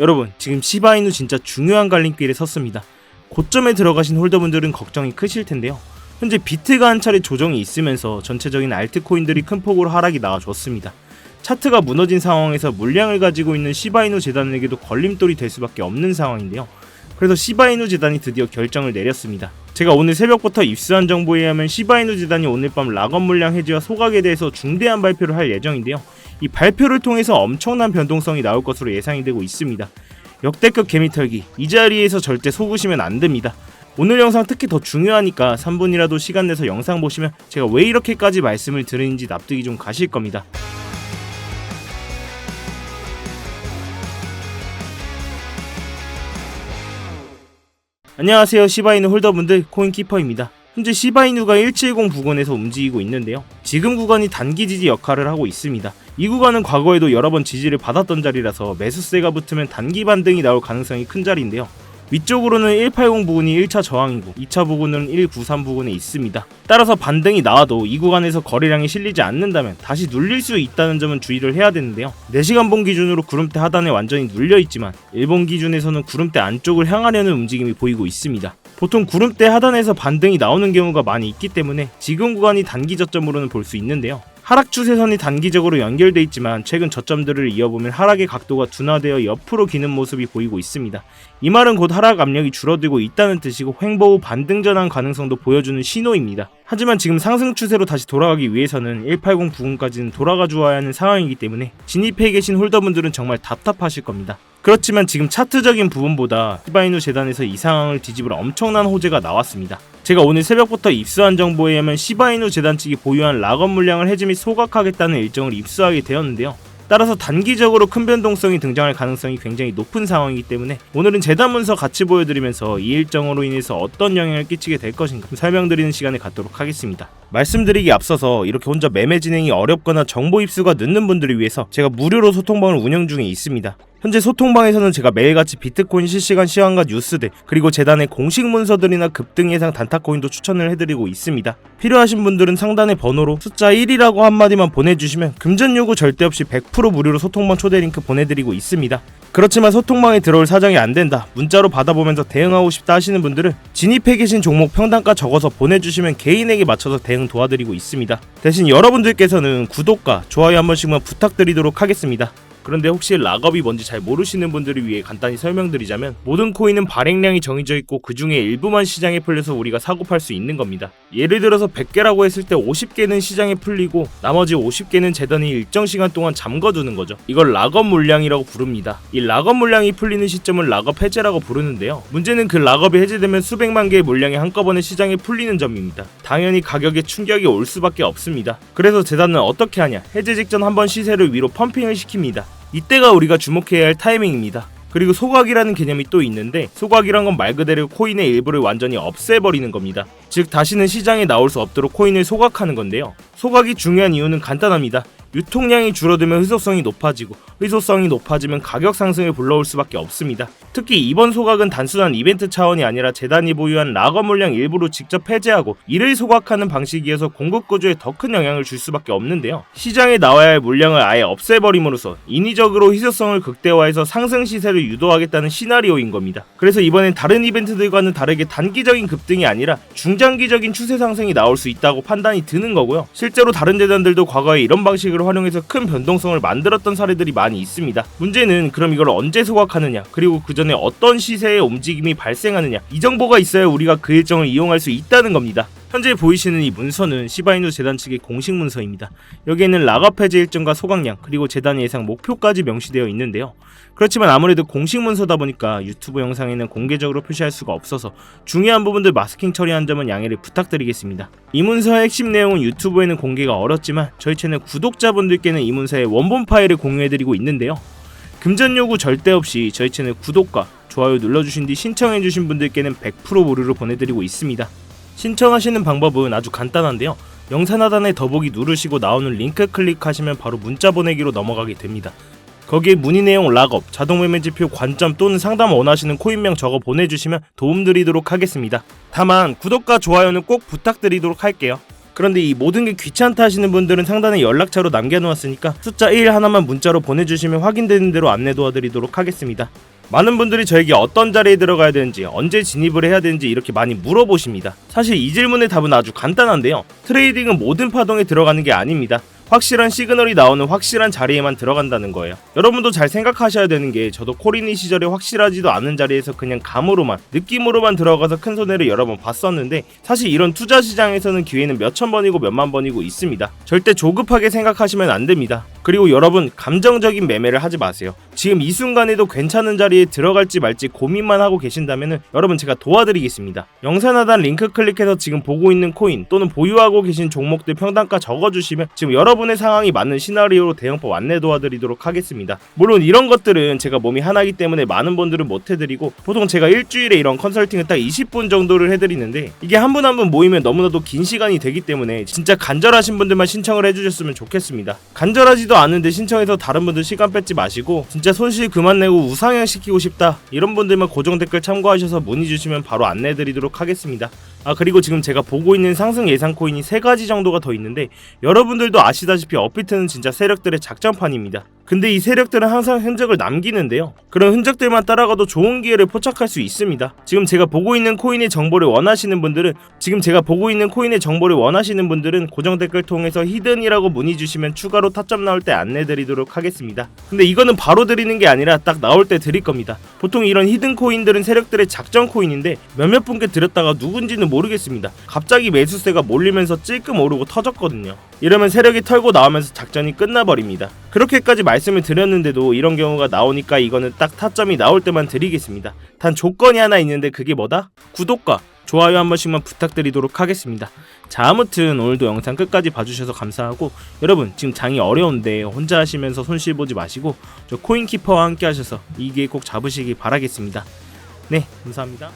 여러분, 지금 시바이누 진짜 중요한 갈림길에 섰습니다. 고점에 들어가신 홀더분들은 걱정이 크실 텐데요. 현재 비트가 한 차례 조정이 있으면서 전체적인 알트코인들이 큰 폭으로 하락이 나와줬습니다. 차트가 무너진 상황에서 물량을 가지고 있는 시바이누 재단에게도 걸림돌이 될 수밖에 없는 상황인데요. 그래서 시바이누 재단이 드디어 결정을 내렸습니다. 제가 오늘 새벽부터 입수한 정보에 의하면 시바이누 재단이 오늘 밤 락업 물량 해지와 소각에 대해서 중대한 발표를 할 예정인데요. 이 발표를 통해서 엄청난 변동성이 나올 것으로 예상이 되고 있습니다. 역대급 개미털기 이 자리에서 절대 속으시면 안 됩니다. 오늘 영상 특히 더 중요하니까 3분이라도 시간 내서 영상 보시면 제가 왜 이렇게까지 말씀을 드리는지 납득이 좀 가실 겁니다. 안녕하세요 시바이누 홀더분들 코인키퍼입니다. 현재 시바이누가 170 부근에서 움직이고 있는데요. 지금 구간이 단기 지지 역할을 하고 있습니다. 이 구간은 과거에도 여러 번 지지를 받았던 자리라서 매수세가 붙으면 단기 반등이 나올 가능성이 큰 자리인데요. 위쪽으로는 180 부근이 1차 저항이고 2차 부근은 193 부근에 있습니다. 따라서 반등이 나와도 이 구간에서 거래량이 실리지 않는다면 다시 눌릴 수 있다는 점은 주의를 해야 되는데요. 4시간 본 기준으로 구름대 하단에 완전히 눌려 있지만 일본 기준에서는 구름대 안쪽을 향하려는 움직임이 보이고 있습니다. 보통 구름대 하단에서 반등이 나오는 경우가 많이 있기 때문에 지금 구간이 단기 저점으로는 볼 수 있는데요. 하락 추세선이 단기적으로 연결돼 있지만 최근 저점들을 이어보면 하락의 각도가 둔화되어 옆으로 기는 모습이 보이고 있습니다. 이 말은 곧 하락 압력이 줄어들고 있다는 뜻이고 횡보 후 반등 전환 가능성도 보여주는 신호입니다. 하지만 지금 상승 추세로 다시 돌아가기 위해서는 180 부근까지는 돌아가 주어야 하는 상황이기 때문에 진입해 계신 홀더분들은 정말 답답하실 겁니다. 그렇지만 지금 차트적인 부분보다 히바이누 재단에서 이 상황을 뒤집을 엄청난 호재가 나왔습니다. 제가 오늘 새벽부터 입수한 정보에 의하면 시바이누 재단 측이 보유한 락업 물량을 해지 및 소각하겠다는 일정을 입수하게 되었는데요. 따라서 단기적으로 큰 변동성이 등장할 가능성이 굉장히 높은 상황이기 때문에 오늘은 재단 문서 같이 보여드리면서 이 일정으로 인해서 어떤 영향을 끼치게 될 것인가 설명드리는 시간을 갖도록 하겠습니다. 말씀드리기 앞서서 이렇게 혼자 매매 진행이 어렵거나 정보 입수가 늦는 분들을 위해서 제가 무료로 소통방을 운영 중에 있습니다. 현재 소통방에서는 제가 매일같이 비트코인 실시간 시황과 뉴스들 그리고 재단의 공식 문서들이나 급등 예상 단타코인도 추천을 해드리고 있습니다. 필요하신 분들은 상단의 번호로 숫자 1이라고 한마디만 보내주시면 금전 요구 절대 없이 100% 무료로 소통방 초대 링크 보내드리고 있습니다. 그렇지만 소통방에 들어올 사정이 안 된다 문자로 받아보면서 대응하고 싶다 하시는 분들은 진입해 계신 종목 평단가 적어서 보내주시면 개인에게 맞춰서 대응 도와드리고 있습니다. 대신 여러분들께서는 구독과 좋아요 한 번씩만 부탁드리도록 하겠습니다. 그런데 혹시 락업이 뭔지 잘 모르시는 분들을 위해 간단히 설명드리자면 모든 코인은 발행량이 정해져 있고 그 중에 일부만 시장에 풀려서 우리가 사고 팔 수 있는 겁니다. 예를 들어서 100개라고 했을 때 50개는 시장에 풀리고 나머지 50개는 재단이 일정 시간 동안 잠궈두는 거죠. 이걸 락업 물량이라고 부릅니다. 이 락업 물량이 풀리는 시점을 락업 해제라고 부르는데요. 문제는 그 락업이 해제되면 수백만 개의 물량이 한꺼번에 시장에 풀리는 점입니다. 당연히 가격에 충격이 올 수밖에 없습니다. 그래서 재단은 어떻게 하냐? 해제 직전 한번 시세를 위로 펌핑을 시킵니다. 이때가 우리가 주목해야 할 타이밍입니다. 그리고 소각이라는 개념이 또 있는데 소각이란 건 말 그대로 코인의 일부를 완전히 없애버리는 겁니다. 즉 다시는 시장에 나올 수 없도록 코인을 소각하는 건데요. 소각이 중요한 이유는 간단합니다. 유통량이 줄어들면 희소성이 높아지고 희소성이 높아지면 가격 상승을 불러올 수밖에 없습니다. 특히 이번 소각은 단순한 이벤트 차원이 아니라 재단이 보유한 락업 물량 일부를 직접 해제하고 이를 소각하는 방식이어서 공급 구조에 더 큰 영향을 줄 수밖에 없는데요. 시장에 나와야 할 물량을 아예 없애버림으로써 인위적으로 희소성을 극대화해서 상승 시세를 유도하겠다는 시나리오인 겁니다. 그래서 이번엔 다른 이벤트들과는 다르게 단기적인 급등이 아니라 중장기적인 추세 상승이 나올 수 있다고 판단이 드는 거고요. 실제로 다른 재단들도 과거에 이런 방식 을 활용해서 큰 변동성을 만들었던 사례들이 많이 있습니다. 문제는 그럼 이걸 언제 소각하느냐, 그리고 그 전에 어떤 시세의 움직임이 발생하느냐, 이 정보가 있어야 우리가 그 일정을 이용할 수 있다는 겁니다. 현재 보이시는 이 문서는 시바이누 재단 측의 공식 문서입니다. 여기에는 락업 해제 일정과 소각량 그리고 재단의 예상 목표까지 명시되어 있는데요. 그렇지만 아무래도 공식 문서다 보니까 유튜브 영상에는 공개적으로 표시할 수가 없어서 중요한 부분들 마스킹 처리한 점은 양해를 부탁드리겠습니다. 이 문서의 핵심 내용은 유튜브에는 공개가 어렵지만 저희 채널 구독자분들께는 이 문서의 원본 파일을 공유해드리고 있는데요. 금전 요구 절대 없이 저희 채널 구독과 좋아요 눌러주신 뒤 신청해주신 분들께는 100% 무료로 보내드리고 있습니다. 신청하시는 방법은 아주 간단한데요. 영상 하단에 더보기 누르시고 나오는 링크 클릭하시면 바로 문자 보내기로 넘어가게 됩니다. 거기에 문의 내용 락업, 자동 매매 지표 관점 또는 상담 원하시는 코인명 적어 보내주시면 도움드리도록 하겠습니다. 다만 구독과 좋아요는 꼭 부탁드리도록 할게요. 그런데 이 모든 게 귀찮다 하시는 분들은 상단에 연락처로 남겨놓았으니까 숫자 1 하나만 문자로 보내주시면 확인되는 대로 안내 도와드리도록 하겠습니다. 많은 분들이 저에게 어떤 자리에 들어가야 되는지 언제 진입을 해야 되는지 이렇게 많이 물어보십니다. 사실 이 질문의 답은 아주 간단한데요. 트레이딩은 모든 파동에 들어가는 게 아닙니다. 확실한 시그널이 나오는 확실한 자리에만 들어간다는 거예요. 여러분도 잘 생각하셔야 되는 게 저도 코리니 시절에 확실하지도 않은 자리에서 그냥 감으로만 느낌으로만 들어가서 큰 손해를 여러 번 봤었는데 사실 이런 투자 시장에서는 기회는 몇천 번이고 몇만 번이고 있습니다. 절대 조급하게 생각하시면 안 됩니다. 그리고 여러분 감정적인 매매를 하지 마세요. 지금 이 순간에도 괜찮은 자리에 들어갈지 말지 고민만 하고 계신다면 여러분 제가 도와드리겠습니다. 영상 하단 링크 클릭해서 지금 보고 있는 코인 또는 보유하고 계신 종목들 평단가 적어주시면 지금 여러분 의 상황이 맞는 시나리오로 대응법 안내 도와드리도록 하겠습니다. 물론 이런 것들은 제가 몸이 하나이기 때문에 많은 분들은 못 해드리고 보통 제가 일주일에 이런 컨설팅을 딱 20분 정도를 해드리는데 이게 한 분 한 분 모이면 너무나도 긴 시간이 되기 때문에 진짜 간절하신 분들만 신청을 해주셨으면 좋겠습니다. 간절하지도 않은데 신청해서 다른 분들 시간 뺏지 마시고 진짜 손실 그만 내고 우상향 시키고 싶다 이런 분들만 고정 댓글 참고하셔서 문의 주시면 바로 안내드리도록 하겠습니다. 아 그리고 지금 제가 보고 있는 상승 예상 코인이 세 가지 정도가 더 있는데 여러분들도 아시다시피 업비트는 진짜 세력들의 작전판입니다. 근데 이 세력들은 항상 흔적을 남기는데요. 그런 흔적들만 따라가도 좋은 기회를 포착할 수 있습니다. 지금 제가 보고 있는 코인의 정보를 원하시는 분들은 지금 제가 보고 있는 코인의 정보를 원하시는 분들은 고정 댓글 통해서 히든이라고 문의 주시면 추가로 타점 나올 때 안내 드리도록 하겠습니다. 근데 이거는 바로 드리는 게 아니라 딱 나올 때 드릴 겁니다. 보통 이런 히든 코인들은 세력들의 작전 코인인데 몇몇 분께 드렸다가 누군지는 모르겠습니다. 갑자기 매수세가 몰리면서 찔끔 오르고 터졌거든요. 이러면 세력이 털고 나오면서 작전이 끝나버립니다. 그렇게까지 말씀을 드렸는데도 이런 경우가 나오니까 이거는 딱 타점이 나올 때만 드리겠습니다. 단 조건이 하나 있는데 그게 뭐다? 구독과 좋아요 한 번씩만 부탁드리도록 하겠습니다. 자 아무튼 오늘도 영상 끝까지 봐주셔서 감사하고 여러분 지금 장이 어려운데 혼자 하시면서 손실 보지 마시고 저 코인키퍼와 함께 하셔서 이 기회 꼭 잡으시기 바라겠습니다. 네 감사합니다.